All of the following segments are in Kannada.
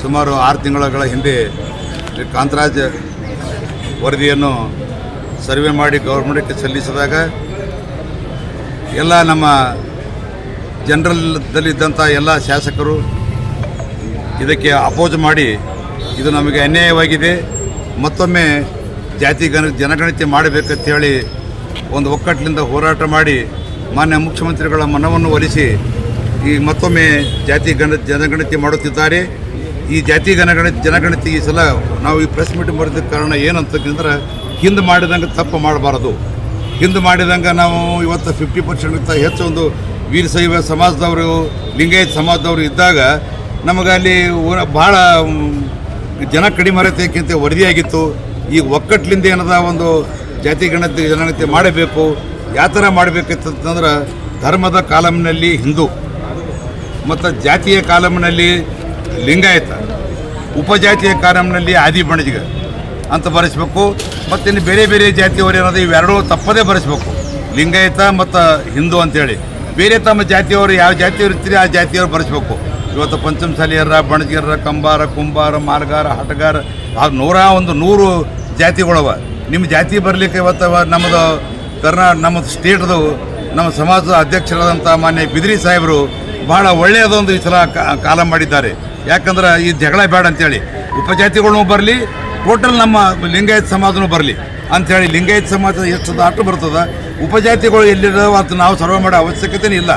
ಸುಮಾರು ಆರು ತಿಂಗಳ ಹಿಂದೆ ಕಾಂತರಾಜ್ ವರದಿಯನ್ನು ಸರ್ವೆ ಮಾಡಿ ಗೌರ್ಮೆಂಟ್ಗೆ ಸಲ್ಲಿಸಿದಾಗ ಎಲ್ಲ ನಮ್ಮ ಜನರಲ್ದಲ್ಲಿದ್ದಂಥ ಎಲ್ಲ ಶಾಸಕರು ಇದಕ್ಕೆ ಅಪೋಸ್ ಮಾಡಿ ಇದು ನಮಗೆ ಅನ್ಯಾಯವಾಗಿದೆ. ಮತ್ತೊಮ್ಮೆ ಜಾತಿ ಗಣ, ಜನಗಣತಿ ಮಾಡಬೇಕಂತ ಹೇಳಿ ಒಂದು ಒಕ್ಕಟ್ಟಿನಿಂದ ಹೋರಾಟ ಮಾಡಿ ಮಾನ್ಯ ಮುಖ್ಯಮಂತ್ರಿಗಳ ಮನವನ್ನು ಒಲಿಸಿ ಈ ಮತ್ತೊಮ್ಮೆ ಜಾತಿ ಗಣ ಜನಗಣತಿ ಮಾಡುತ್ತಿದ್ದಾರೆ. ಈ ಜಾತಿ ಜನಗಣತಿ ಜನಗಣತಿ ಈ ಸಲ ನಾವು ಈ ಪ್ರೆಸ್ ಮೀಟ್ ಮಾಡಿದ ಕಾರಣ ಏನಂತಂದ್ರೆ ಹಿಂದೆ ಮಾಡಿದಂಗೆ ತಪ್ಪು ಮಾಡಬಾರದು. ಹಿಂದೆ ಮಾಡಿದಂಗೆ ನಾವು ಇವತ್ತು ಫಿಫ್ಟಿ ಪರ್ಸೆಂಟ್ಗಿಂತ ಹೆಚ್ಚು ಒಂದು ವೀರಶೈವ ಸಮಾಜದವರು, ಲಿಂಗಾಯತ್ ಸಮಾಜದವರು ಇದ್ದಾಗ ನಮಗೆ ಅಲ್ಲಿ ಭಾಳ ಜನ ಕಡಿಮೆ ರೈತಕ್ಕಿಂತ ವರದಿಯಾಗಿತ್ತು. ಈ ಒಕ್ಕಟ್ಲಿಂದ ಏನದ ಒಂದು ಜಾತಿ ಗಣತಿ ಜನಗಣತಿ ಮಾಡಬೇಕು ಯಾವ ಥರ ಮಾಡಬೇಕಿತ್ತಂತಂದ್ರೆ ಧರ್ಮದ ಕಾಲಮ್ನಲ್ಲಿ ಹಿಂದೂ. ಮತ್ತು ಜಾತಿಯ ಕಾಲಮ್ನಲ್ಲಿ ಲಿಂಗಾಯತ, ಉಪಜಾತಿಯ ಕಾಲಮ್ನಲ್ಲಿ ಆದಿ ಬಣಜಿಗ ಅಂತ ಬರೆಸ್ಬೇಕು. ಮತ್ತು ಇನ್ನು ಬೇರೆ ಬೇರೆ ಜಾತಿಯವರು ಏನದು ಇವೆರಡೂ ತಪ್ಪದೇ ಬರೆಸ್ಬೇಕು. ಲಿಂಗಾಯತ ಮತ್ತು ಹಿಂದೂ ಅಂತೇಳಿ. ಬೇರೆ ತಮ್ಮ ಜಾತಿಯವರು ಯಾವ ಜಾತಿಯವರು ಇರ್ತೀರಿ, ಆ ಜಾತಿಯವರು ಬರೆಸ್ಬೇಕು. ಇವತ್ತು ಪಂಚಮಸಾಲಿಯರ ಬಣಜಿಗರ, ಕಂಬಾರ, ಕುಂಬಾರ, ಮಾರ್ಗಾರ, ಹಟಗಾರ ಆ ನೂರ ಒಂದು ನೂರು ಜಾತಿಗಳವ. ನಿಮ್ಮ ಜಾತಿ ಬರಲಿಕ್ಕೆ ಇವತ್ತು ನಮ್ಮದು ಕರ್ನಾ, ನಮ್ಮ ಸ್ಟೇಟ್ದು, ನಮ್ಮ ಸಮಾಜದ ಅಧ್ಯಕ್ಷರಾದಂಥ ಮಾನ್ಯ ಬಿದ್ರಿ ಸಾಹೇಬರು ಬಹಳ ಒಳ್ಳೆಯದೊಂದು ಈ ಸಲ ಕಾಲ ಮಾಡಿದ್ದಾರೆ. ಯಾಕಂದ್ರೆ ಈ ಜಗಳ ಬೇಡ ಅಂತೇಳಿ. ಉಪಜಾತಿಗಳನ್ನೂ ಬರಲಿ ಟೋಟಲ್ ನಮ್ಮ ಲಿಂಗಾಯತ್ ಸಮಾಜನೂ ಬರಲಿ. ಅಂಥೇಳಿ ಲಿಂಗಾಯತ್ ಸಮಾಜ ಎಷ್ಟು ದಾಟು ಬರ್ತದ, ಉಪಜಾತಿಗಳು ಎಲ್ಲಿರೋ ಅದು ನಾವು ಸರ್ವೆ ಮಾಡೋ ಅವಶ್ಯಕತೆನೇ ಇಲ್ಲ.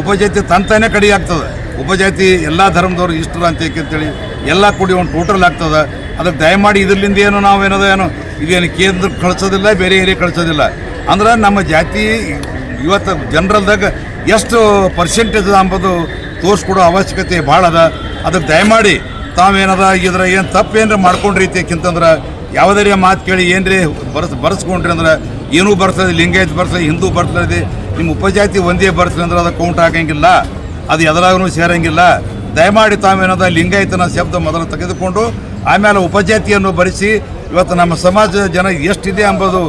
ಉಪಜಾತಿ ತಂತಾನೆ ಕಡಿಮೆ ಆಗ್ತದೆ. ಉಪಜಾತಿ ಎಲ್ಲ ಧರ್ಮದವ್ರು ಇಷ್ಟರು ಅಂತ ಅಂತೇಳಿ ಎಲ್ಲ ಕೂಡಿ ಒಂದು ಟೋಟಲ್ ಆಗ್ತದೆ. ಅದಕ್ಕೆ ದಯಮಾಡಿ ಇದರಿಂದ ಏನು ನಾವು ಏನದ ಏನು, ಇದೇನು ಕೇಂದ್ರಕ್ಕೆ ಕಳಿಸೋದಿಲ್ಲ, ಬೇರೆ ಏರಿಯಾ ಕಳಿಸೋದಿಲ್ಲ. ಅಂದ್ರೆ ನಮ್ಮ ಜಾತಿ ಇವತ್ತು ಜನರಲ್ದಾಗ ಎಷ್ಟು ಪರ್ಸೆಂಟೇಜ್ ಅಂಬೋದು ತೋರಿಸ್ಕೊಡೋ ಅವಶ್ಯಕತೆ ಭಾಳ ಅದ. ಅದಕ್ಕೆ ದಯಮಾಡಿ ತಾವೇನದ ಇದ್ರ ಏನು ತಪ್ಪು ಏನಾರ ಮಾಡ್ಕೊಂಡ್ರಿ ಅಂತಕ್ಕಿಂತಂದ್ರೆ ಯಾವುದೇ ಮಾತು ಕೇಳಿ ಏನ್ರಿ ಬರ್ಸ್ ಬರ್ಸ್ಕೊಂಡ್ರಿ ಅಂದ್ರೆ ಏನೂ ಬರ್ತದೆ ಲಿಂಗಾಯತ್ ಬರ್ತದೆ ಹಿಂದೂ ಬರ್ತದೆ ನಿಮ್ಮ ಉಪಜಾತಿ ಒಂದೇ ಬರ್ತದೆ ಅಂದ್ರೆ ಅದು ಕೌಂಟ್ ಹಾಕಂಗಿಲ್ಲ, ಅದು ಎದುರಾಗೂ ಸೇರಂಗಿಲ್ಲ. ದಯಮಾಡಿ ತಾವೇನದ ಲಿಂಗಾಯತನ ಶಬ್ದ ಮೊದಲು ತೆಗೆದುಕೊಂಡು ಆಮೇಲೆ ಉಪಜಾತಿಯನ್ನು ಭರಿಸಿ ಇವತ್ತು ನಮ್ಮ ಸಮಾಜದ ಜನ ಎಷ್ಟಿದೆ ಅಂಬೋದು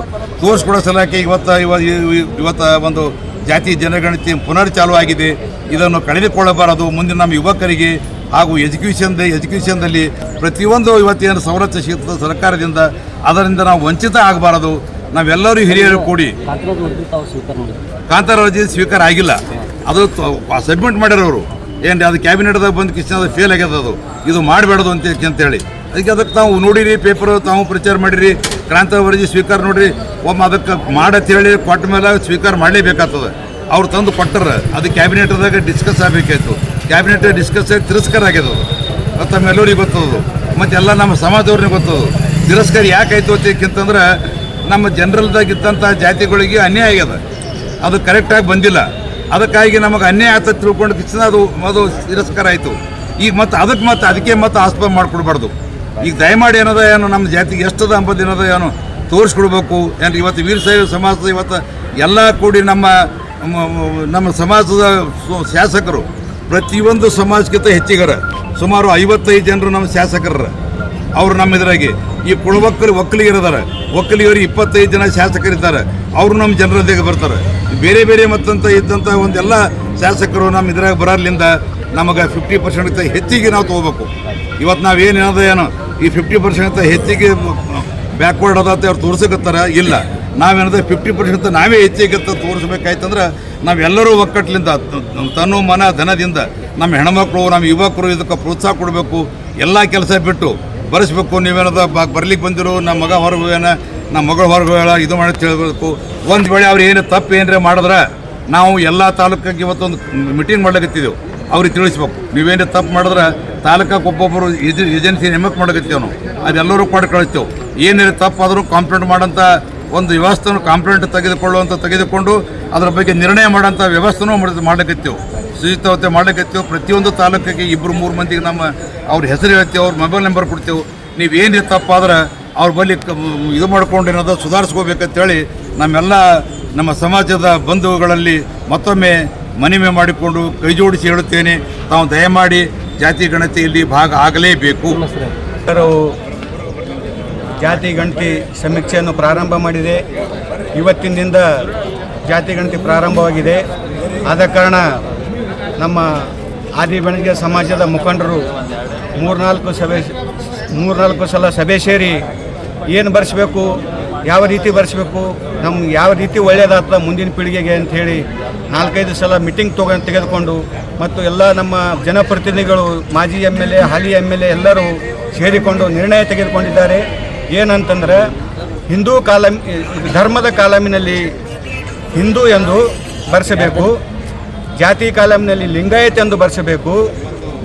ತೋರಿಸ್ಕೊಡೋ ಸಲಕ್ಕೆ ಇವತ್ತು ಇವ ಇವ- ಇವತ್ತು ಒಂದು ಜಾತಿ ಜನಗಣತಿ ಪುನರ್ ಚಾಲು ಆಗಿದೆ. ಇದನ್ನು ಕಳೆದುಕೊಳ್ಳಬಾರದು. ಮುಂದಿನ ನಮ್ಮ ಯುವಕರಿಗೆ ಹಾಗೂ ಎಜುಕೇಷನ್ ಎಜುಕೇಷನ್ದಲ್ಲಿ ಪ್ರತಿಯೊಂದು ಇವತ್ತೇನು ಸವಲತ್ತು ಸಿಗ್ತದೆ ಸರ್ಕಾರದಿಂದ. ಅದರಿಂದ ನಾವು ವಂಚಿತ ಆಗಬಾರದು. ನಾವೆಲ್ಲರೂ ಹಿರಿಯರು ಕೂಡಿ. ಕಾಂತಾರ ಅರ್ಜಿ ಸ್ವೀಕಾರ ಆಗಿಲ್ಲ. ಅದು ಸಬ್ಮಿಟ್ ಮಾಡ್ಯಾರವರು ಏನು ಅದು ಕ್ಯಾಬಿನೆಟ್ದಾಗ ಬಂದು ಕಿಶನ್ ಅದು ಫೇಲ್ ಆಗ್ಯದ ಅದು ಇದು ಮಾಡಬೇಡದು ಅಂತ ಅಂತೇಳಿ ಅದಕ್ಕೆ ಅದಕ್ಕೆ ತಾವು ನೋಡಿರಿ ಪೇಪರ್ ತಾವು ಪ್ರಚಾರ ಮಾಡಿರಿ. ಕ್ರಾಂತ ವರದಿ ಸ್ವೀಕಾರ ನೋಡ್ರಿ, ಒಮ್ಮ ಅದಕ್ಕೆ ಮಾಡತ್ ಹೇಳಿ ಕೊಟ್ಟ ಮೇಲೆ ಸ್ವೀಕಾರ ಮಾಡಲೇಬೇಕಾಗ್ತದೆ. ಅವ್ರು ತಂದು ಕೊಟ್ಟರ, ಅದು ಕ್ಯಾಬಿನೆಟ್ದಾಗ ಡಿಸ್ಕಸ್ ಆಗಬೇಕಾಯ್ತು. ಕ್ಯಾಬಿನೆಟ್ ಡಿಸ್ಕಸ್ ಆಗಿ ತಿರಸ್ಕಾರ ಆಗ್ಯದ ಅದು ತಮ್ಮೆಲ್ಲರಿಗೆ ಗೊತ್ತದು ಮತ್ತು ಎಲ್ಲ ನಮ್ಮ ಸಮಾಜದವ್ರಿಗೆ ಗೊತ್ತದು ತಿರಸ್ಕಾರ ಯಾಕಾಯ್ತು ಅಂತಂದ್ರೆ, ನಮ್ಮ ಜನರಲ್ದಾಗಿದ್ದಂಥ ಜಾತಿಗಳಿಗೆ ಅನ್ಯಾಯ ಆಗ್ಯದ. ಅದು ಕರೆಕ್ಟಾಗಿ ಬಂದಿಲ್ಲ. ಅದಕ್ಕಾಗಿ ನಮಗೆ ಅನ್ಯಾಯ ಆತ ತಿಳ್ಕೊಂಡು ಅದು ಅದು ತಿರಸ್ಕಾರ ಆಯಿತು. ಈಗ ಮತ್ತೆ ಅದಕ್ಕೆ ಮತ್ತೆ ಅದಕ್ಕೆ ಮತ್ತೆ ಆಸ್ಪದ ಮಾಡಿಕೊಡ್ಬಾರ್ದು. ಈಗ ದಯಮಾಡಿ ಏನದ ಏನು, ನಮ್ಮ ಜಾತಿಗೆ ಎಷ್ಟದ ಅಂಬದ ಏನದ ಏನು, ತೋರಿಸ್ಕೊಡ್ಬೇಕು. ಏನು ಇವತ್ತು ವೀರಶೈವ ಸಮಾಜದ ಇವತ್ತು ಎಲ್ಲ ಕೂಡಿ ನಮ್ಮ ನಮ್ಮ ಸಮಾಜದ ಶಾಸಕರು ಪ್ರತಿಯೊಂದು ಸಮಾಜಕ್ಕಿಂತ ಹೆಚ್ಚಿಗರ, ಸುಮಾರು ಐವತ್ತೈದು ಜನರು ನಮ್ಮ ಶಾಸಕರ ಅವರು ನಮ್ಮ ಇದ್ರಾಗೆ. ಈ ಕುಳವಕ್ಕರು ಒಕ್ಕಲಿಗರಿದ್ದಾರೆ ಒಕ್ಕಲಿಗರು ಇಪ್ಪತ್ತೈದು ಜನ ಶಾಸಕರಿದ್ದಾರೆ. ಅವರು ನಮ್ಮ ಜನರೊಂದಿಗೆ ಬರ್ತಾರೆ. ಬೇರೆ ಬೇರೆ ಮತ್ತಂತ ಇದ್ದಂಥ ಒಂದೆಲ್ಲ ಶಾಸಕರು ನಮ್ಮ ಇದ್ರಾಗ ಬರೋದ್ರಿಂದ ನಮಗೆ ಫಿಫ್ಟಿ ಪರ್ಸೆಂಟ್ ಹೆಚ್ಚಿಗೆ ನಾವು ತೊಗೋಬೇಕು. ಇವತ್ತು ನಾವು ಏನು ಏನದ ಏನು ಈ ಫಿಫ್ಟಿ ಪರ್ಸೆಂಟ್ ಹೆಚ್ಚಿಗೆ ಬ್ಯಾಕ್ವರ್ಡ್ ಅದ ಅಂತ ಅವ್ರು ತೋರ್ಸಕತ್ತಾರ? ಇಲ್ಲ. ನಾವೇನದ ಫಿಫ್ಟಿ ಪರ್ಸೆಂಟ್ ನಾವೇ ಹೆಚ್ಚಿಗೆ ಅಂತ ತೋರಿಸ್ಬೇಕಾಯ್ತಂದ್ರೆ ನಾವೆಲ್ಲರೂ ಒಕ್ಕಟ್ಲಿಂದ ತನ್ನ ಮನ ಧನದಿಂದ ನಮ್ಮ ಹೆಣ್ಮಕ್ಳು, ನಮ್ಮ ಯುವಕರು ಇದಕ್ಕೆ ಪ್ರೋತ್ಸಾಹ ಕೊಡಬೇಕು. ಎಲ್ಲ ಕೆಲಸ ಬಿಟ್ಟು ಬರೆಸ್ಬೇಕು. ನೀವೇನದ ಬರ್ಲಿಕ್ಕೆ ಬಂದಿರೋ ನಮ್ಮ ಮಗ ಹೊರಗೆ ಏನ ನಮ್ಮ ಮಗಳ ಹೊರಗೆ ಹೇಳ ಇದು ಮಾಡಿ ತಿಳ್ಬೇಕು. ಒಂದು ವೇಳೆ ಅವ್ರು ಏನು ತಪ್ಪು ಏನರೇ ಮಾಡಿದ್ರೆ ನಾವು ಎಲ್ಲ ತಾಲೂಕಿಗೆ ಇವತ್ತೊಂದು ಮೀಟಿಂಗ್ ಮಾಡ್ಲಿಕತ್ತಿದ್ದೆವು. ಅವ್ರಿಗೆ ತಿಳಿಸ್ಬೇಕು. ನೀವೇನು ತಪ್ಪು ಮಾಡಿದ್ರೆ ತಾಲೂಕಾಗ ಒಬ್ಬೊಬ್ಬರು ಏಜೆ, ಏಜೆನ್ಸಿ ನೇಮಕ ಮಾಡಕತ್ತೇವೆ ನಾವು. ಅದೆಲ್ಲರೂ ಕೊಟ್ಟು ಕಳಿಸ್ತೇವೆ. ಏನೇನು ತಪ್ಪಾದರೂ ಕಾಂಪ್ಲೇಂಟ್ ಮಾಡೋಂಥ ಒಂದು ವ್ಯವಸ್ಥೆಯನ್ನು ಕಾಂಪ್ಲೇಂಟ್ ತೆಗೆದುಕೊಳ್ಳುವಂಥ ತೆಗೆದುಕೊಂಡು ಅದರ ಬಗ್ಗೆ ನಿರ್ಣಯ ಮಾಡೋಂಥ ವ್ಯವಸ್ಥೆನೂ ಮಾಡ್ಲಿಕತ್ತೀವಿ ಶುಚಿತ್ವತೆ ಮಾಡ್ಲಿಕತ್ತೀವಿ ಪ್ರತಿಯೊಂದು ತಾಲೂಕಿಗೆ ಇಬ್ಬರು ಮೂರು ಮಂದಿಗೆ ನಮ್ಮ ಅವ್ರ ಹೆಸರು ಹೇಳ್ತೇವೆ, ಅವ್ರ ಮೊಬೈಲ್ ನಂಬರ್ ಕೊಡ್ತೇವೆ. ನೀವು ತಪ್ಪಾದ್ರೆ ಅವ್ರ ಬಳಿ ಇದು ಮಾಡ್ಕೊಂಡು ಏನದ ಸುಧಾರಿಸ್ಕೋಬೇಕಂತೇಳಿ ನಮ್ಮೆಲ್ಲ ನಮ್ಮ ಸಮಾಜದ ಬಂಧುಗಳಲ್ಲಿ ಮತ್ತೊಮ್ಮೆ ಮನವಿ ಮಾಡಿಕೊಂಡು ಕೈ ಜೋಡಿಸಿ ಹೇಳುತ್ತೇನೆ, ತಾವು ದಯಮಾಡಿ ಜಾತಿ ಗಣತಿಯಲ್ಲಿ ಭಾಗ ಆಗಲೇಬೇಕು. ಜಾತಿ ಗಣತಿ ಸಮೀಕ್ಷೆಯನ್ನು ಪ್ರಾರಂಭ ಮಾಡಿದೆ. ಇವತ್ತಿನಿಂದ ಜಾತಿ ಗಣತಿ ಪ್ರಾರಂಭವಾಗಿದೆ. ಆದ ಕಾರಣ ನಮ್ಮ ಆದಿ ಬೆಳಗ್ಗೆ ಸಮಾಜದ ಮುಖಂಡರು ಮೂರ್ನಾಲ್ಕು ಸಭೆ, ಮೂರ್ನಾಲ್ಕು ಸಲ ಸಭೆ ಸೇರಿ ಏನು ಬರೆಸ್ಬೇಕು? ಯಾವ ರೀತಿ ಬರೆಸ್ಬೇಕು? ನಮ್ಗೆ ಯಾವ ರೀತಿ ಒಳ್ಳೆಯದಾಗ್ತದೆ ಮುಂದಿನ ಪೀಳಿಗೆಗೆ ಅಂಥೇಳಿ ನಾಲ್ಕೈದು ಸಲ ಮೀಟಿಂಗ್ ತೊಗ ತೆಗೆದುಕೊಂಡು ಮತ್ತು ಎಲ್ಲ ನಮ್ಮ ಜನಪ್ರತಿನಿಧಿಗಳು, ಮಾಜಿ ಎಂ ಎಲ್ ಎ, ಹಾಲಿ ಎಂ ಎಲ್ ಎ ಎಲ್ಲರೂ ಸೇರಿಕೊಂಡು ನಿರ್ಣಯ ತೆಗೆದುಕೊಂಡಿದ್ದಾರೆ. ಏನಂತಂದ್ರೆ, ಹಿಂದೂ ಕಾಲಮ್, ಧರ್ಮದ ಕಾಲಮಿನಲ್ಲಿ ಹಿಂದೂ ಎಂದು ಬರೆಸಬೇಕು, ಜಾತಿ ಕಾಲಮಿನಲ್ಲಿ ಲಿಂಗಾಯತ್ ಎಂದು ಬರೆಸಬೇಕು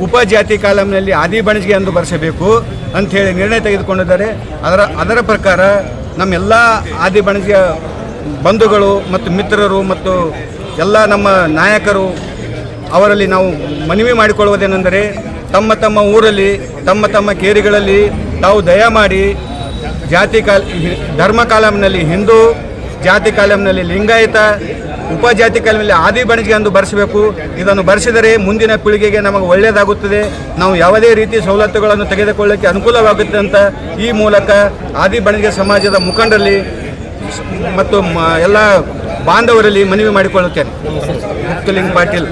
ಉಪಜಾತಿ ಕಾಲಂನಲ್ಲಿ ಆದಿ ಬಣಜಿಗೆ ಎಂದು ಬರೆಸಬೇಕು ಅಂಥೇಳಿ ನಿರ್ಣಯ ತೆಗೆದುಕೊಂಡಿದ್ದಾರೆ. ಅದರ ಅದರ ಪ್ರಕಾರ ನಮ್ಮೆಲ್ಲ ಆದಿ ಬಣಜಿಯ ಬಂಧುಗಳು ಮತ್ತು ಮಿತ್ರರು ಮತ್ತು ಎಲ್ಲ ನಮ್ಮ ನಾಯಕರು ಅವರಲ್ಲಿ ನಾವು ಮನವಿ ಮಾಡಿಕೊಳ್ಳುವುದೇನೆಂದರೆ ತಮ್ಮ ತಮ್ಮ ಊರಲ್ಲಿ, ತಮ್ಮ ತಮ್ಮ ಕೇರಿಗಳಲ್ಲಿ ತಾವು ದಯಮಾಡಿ ಜಾತಿ ಕಾಲ, ಧರ್ಮ ಕಾಲಂನಲ್ಲಿ ಹಿಂದೂ, ಜಾತಿ ಕಾಲಂನಲ್ಲಿ ಲಿಂಗಾಯತ ಉಪಜಾತಿ ಕಾಲಂನಲ್ಲಿ ಆದಿ ಬಣಜಿಗೆ ಎಂದು ಬರೆಸಬೇಕು. ಇದನ್ನು ಬರೆಸಿದರೆ ಮುಂದಿನ ಪೀಳಿಗೆಗೆ ನಮಗೆ ಒಳ್ಳೆಯದಾಗುತ್ತದೆ. ನಾವು ಯಾವುದೇ ರೀತಿ ಸವಲತ್ತುಗಳನ್ನು ತೆಗೆದುಕೊಳ್ಳಕ್ಕೆ ಅನುಕೂಲವಾಗುತ್ತೆ ಅಂತ ಈ ಮೂಲಕ ಆದಿ ಬಣಜಿಗೆ ಸಮಾಜದ ಮುಖಂಡರಲ್ಲಿ ಮತ್ತು ಎಲ್ಲ ಬಾಂಧವರಲ್ಲಿ ಮನವಿ ಮಾಡಿಕೊಳ್ಳುತ್ತೇನೆ. ಮುಕ್ತಲಿಂಗ್ ಪಾಟೀಲ್.